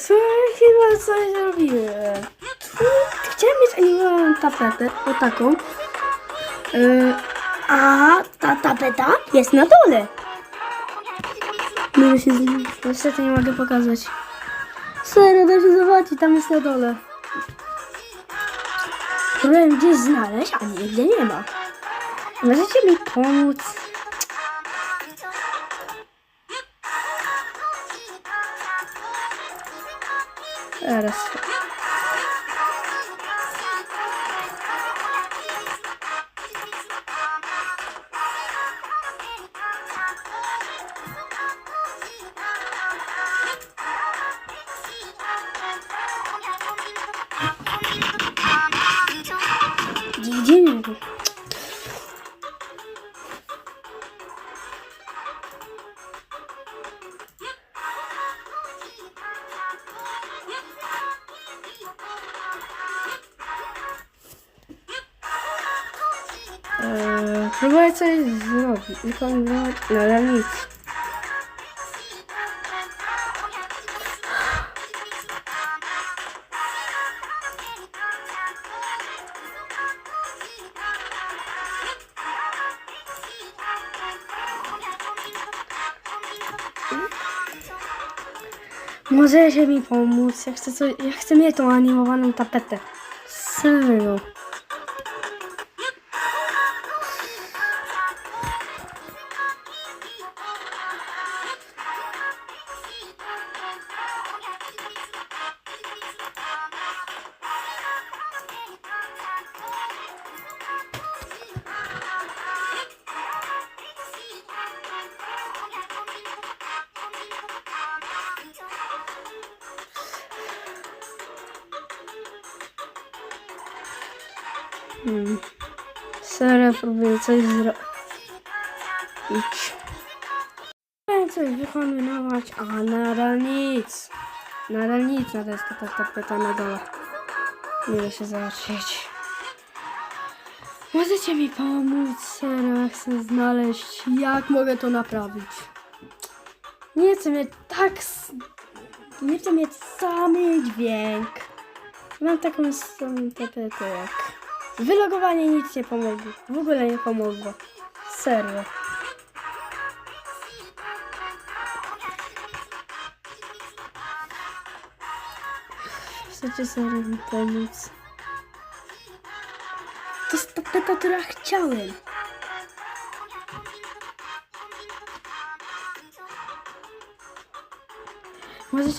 co chyba coś zrobiłem. Chciałem mieć animowaną tapetę, o taką. Yy, a ta tapeta jest na dole. No się niestety nie mogę pokazać. Serio, da się zobaczyć, tam jest na dole. Próbowałem gdzieś znaleźć, a nigdzie nie ma. Możecie mi pomóc? Раз. Деньги. Nie wiem. Eee, próbuję coś zrobić, tylko nie, nadal nic. Możecie mi pomóc? Ja chcę, coś, ja chcę mieć tą animowaną tapetę. Serio. Hmm. Serio, próbuję coś zrobić. Coś wykonywać, a nadal nic. Nadal nic, nadal jest ta tapeta na dole. Nie da się zobaczyć. Możecie mi pomóc, serio, chcę znaleźć, jak mogę to naprawić. Nie chcę mieć tak... Nie chcę mieć samy dźwięk. Mam taką samą tapetę jak... Wylogowanie nic nie pomogło. W ogóle nie pomogło. Serio. Chcecie serio mi pomóc. To jest ta peta, która chciałem. Możecie